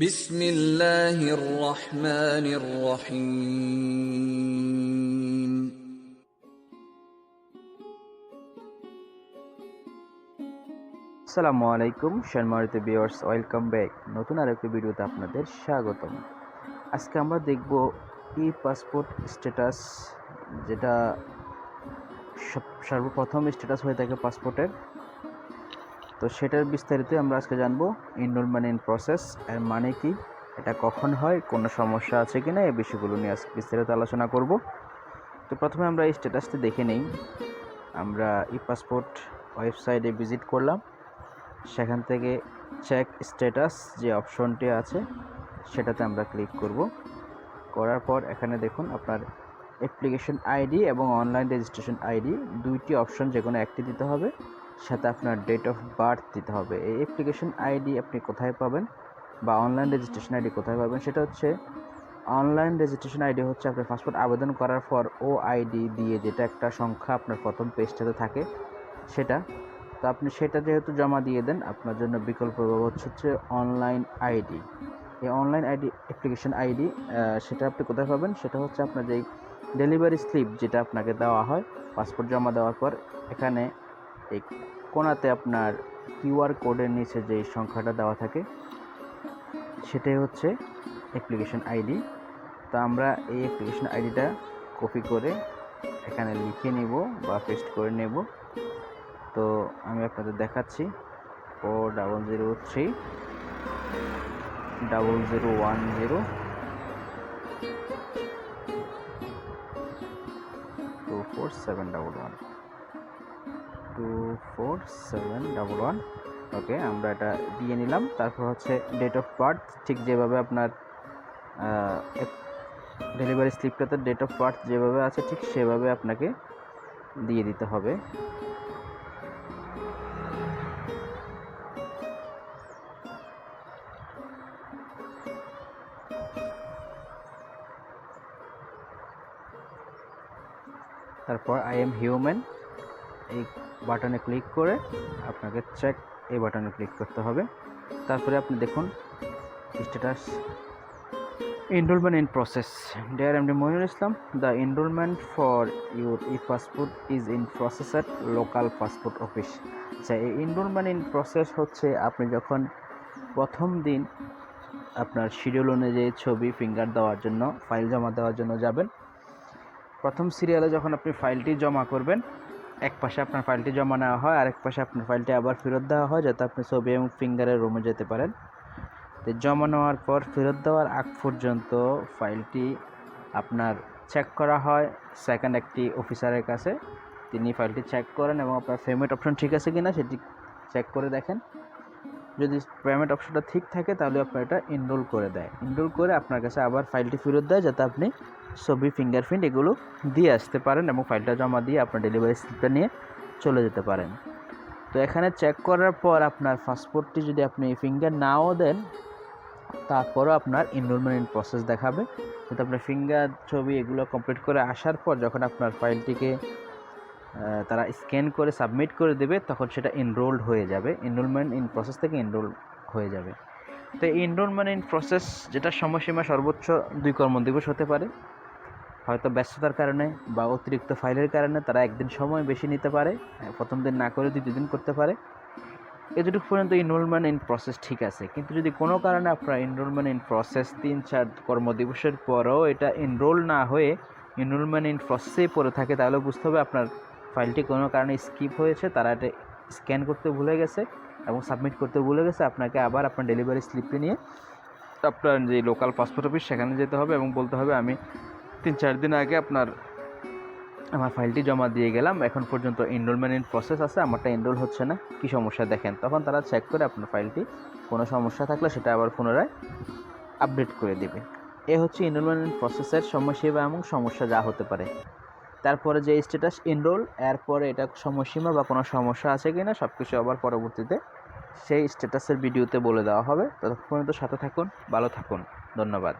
বিসমিল্লাহির রহমানির রহিম। সালামু আলাইকুম, সম্মানিত ভিউয়ার্স, ওয়েলকাম ব্যাক। নতুন আরেকটি ভিডিওতে আপনাদের স্বাগতম। আজকে আমরা দেখব ই পাসপোর্ট স্ট্যাটাস, যেটা সর্বপ্রথম স্ট্যাটাস হয়ে থাকে পাসপোর্টের। তো সেটার বিস্তারিত আমরা আজকে জানব এনরোলমেন্ট ইন প্রসেস এর মানে কি, এটা কখন হয়, কোনো সমস্যা আছে কি না এই বিষয়গুলো নিয়ে আজকে বিস্তারিত আলোচনা করব। তো প্রথমে আমরা এই স্ট্যাটাসটি দেখে নেই। আমরা ই পাসপোর্ট ওয়েবসাইটে ভিজিট করলাম। সেখান থেকে চেক স্ট্যাটাস যে অপশনটি আছে, সেটাতে আমরা ক্লিক করব। করার পর এখানে দেখুন আপনার অ্যাপ্লিকেশন আইডি এবং অনলাইন রেজিস্ট্রেশন আইডি দুইটি অপশন যে কোনো একটি দিতে হবে। সাথে আপনার ডেট অফ বার্থ দিতে হবে। এই অ্যাপ্লিকেশন আইডি আপনি কোথায় পাবেন বা অনলাইন রেজিস্ট্রেশন আইডি কোথায় পাবেন সেটা হচ্ছে অনলাইন রেজিস্ট্রেশন আইডি হচ্ছে আপনার পাসপোর্ট আবেদন করার পর ও আইডি দিয়ে যেটা একটা সংখ্যা আপনার প্রথম পেজটাতে থাকে সেটা। তো আপনি সেটা যেহেতু জমা দিয়ে দেন, আপনার জন্য বিকল্প হচ্ছে হচ্ছে অনলাইন আইডি এই অনলাইন আইডি অ্যাপ্লিকেশন আইডি সেটা আপনি কোথায় পাবেন? সেটা হচ্ছে আপনার যেই ডেলিভারি স্লিপ যেটা আপনাকে দেওয়া হয় পাসপোর্ট জমা দেওয়ার পর এখানে এই কোনাতে আপনার কিউআর কোডের নিচে যেই সংখ্যাটা দেওয়া থাকে, সেটাই হচ্ছে অ্যাপ্লিকেশন আইডি তো আমরা এই অ্যাপ্লিকেশন আইডিটা কপি করে এখানে লিখে নেব বা পেস্ট করে নেব। তো আমি আপনাদের দেখাচ্ছি। ও double zero three double zero one zero two four seven double one two four seven double one okay আমরা এটা দিয়ে নিলাম। তারপর হচ্ছে ডেট অফ বার্থ ঠিক যেভাবে আপনার ডেলিভারি স্লিপটাতে ডেট অফ বার্থ যেভাবে আছে, ঠিক সেভাবে আপনাকে দিয়ে দিতে হবে। তারপর আই এম হিউম্যান এই বাটনে ক্লিক করে আপনাকে চেক এই বাটনে ক্লিক করতে হবে। তারপরে আপনি দেখুন status enrolment in process dear MD Mohinul Islam the enrolment for your e passport is in process at local passport office আচ্ছা এই এনরোলমেন্ট ইন প্রসেস হচ্ছে আপনি যখন প্রথম দিন আপনার শিডিউল অনুযায়ী ছবি ফিঙ্গার দেওয়ার জন্য ফাইল জমা দেওয়ার জন্য যাবেন। প্রথম সিরিয়ালে যখন আপনি ফাইলটি জমা করবেন এক পাশে আপনার ফাইলটি জমা নেওয়া হয়, আরেক পাশে আপনার ফাইলটি আবার ফেরত দেওয়া হয়, যাতে আপনি ছবি এবং ফিঙ্গারের রুমে যেতে পারেন। তো জমা নেওয়ার পর, ফেরত দেওয়ার আগ পর্যন্ত ফাইলটি আপনার চেক করা হয় সেকেন্ড একটি অফিসারের কাছে। তিনি ফাইলটি চেক করেন এবং আপনার পেমেন্ট অপশন ঠিক আছে কি না সেটি চেক করে দেখেন। যদি পেমেন্ট অপশনটা ঠিক থাকে, তাহলে আপনার এটা এনরোল করে দেয়। এনরোল করে আপনার কাছে আবার ফাইলটি ফেরত দেয়, যাতে আপনি ছবি ফিঙ্গারপ্রিন্ট এগুলো দিয়ে আসতে পারেন এবং ফাইলটা জমা দিয়ে আপনার ডেলিভারি স্লিপটা নিয়ে চলে যেতে পারেন। তো এখানে চেক করার পর আপনার পাসপোর্টটি যদি আপনি ফিঙ্গার নাও দেন, তারপরও আপনার এনরোলমেন্ট ইন প্রসেস দেখাবে। কিন্তু আপনার ফিঙ্গার ছবি এগুলো কমপ্লিট করে আসার পর যখন আপনার ফাইলটিকে তারা স্ক্যান করে সাবমিট করে দেবে, তখন সেটা এনরোলড হয়ে যাবে। এনরোলমেন্ট ইন প্রসেস থেকে এনরোল হয়ে যাবে। তো এনরোলমেন্ট ইন প্রসেস যেটা সময়সীমা সর্বোচ্চ দুই কর্মদিবস হতে পারে। হয়তো ব্যস্ততার কারণে বা অতিরিক্ত ফাইলের কারণে তারা একদিন সময় বেশি নিতে পারে প্রথম দিন না করে দ্বিতীয় দিন করতে পারে। এতটুকু পর্যন্ত এনরোলমেন্ট ইন প্রসেস ঠিক আছে, কিন্তু যদি কোনো কারণে আপনার এনরোলমেন্ট ইন প্রসেস তিন চার কর্মদিবসের পরও এটা এনরোল না হয়ে এনরোলমেন্ট ইন প্রসেসেই পড়ে থাকে, তাহলে বুঝতে হবে আপনার ফাইলটি কোনো কারণে স্কিপ হয়েছে, তারা এটা স্ক্যান করতে ভুলে গেছে এবং সাবমিট করতে ভুলে গেছে, আপনাকে আবার আপনার ডেলিভারি স্লিপটি নিয়ে আপনার যে লোকাল পাসপোর্ট অফিস সেখানে যেতে হবে এবং বলতে হবে আমি তিন চার দিন আগে আপনার, আমার ফাইলটি জমা দিয়ে গেলাম। এখন পর্যন্ত এনরোলমেন্ট ইন প্রসেস আছে, আমারটা এনরোল হচ্ছে না। কী সমস্যা দেখেন, তখন তারা চেক করে আপনার ফাইলটি, কোনো সমস্যা থাকলে সেটা আবার পুনরায় আপডেট করে দেবে। এ হচ্ছে এনরোলমেন্ট ইন প্রসেসের সময়সীমা এবং সমস্যা যা হতে পারে। তারপরে যে স্ট্যাটাস এনরোল এরপরে এটা সময়সীমা বা কোনো সমস্যা আছে কি না সব কিছু আবার পরবর্তীতে সেই স্ট্যাটাসের ভিডিওতে বলে দেওয়া হবে। ততক্ষণ পর্যন্ত সাথে থাকুন, ভালো থাকুন। ধন্যবাদ।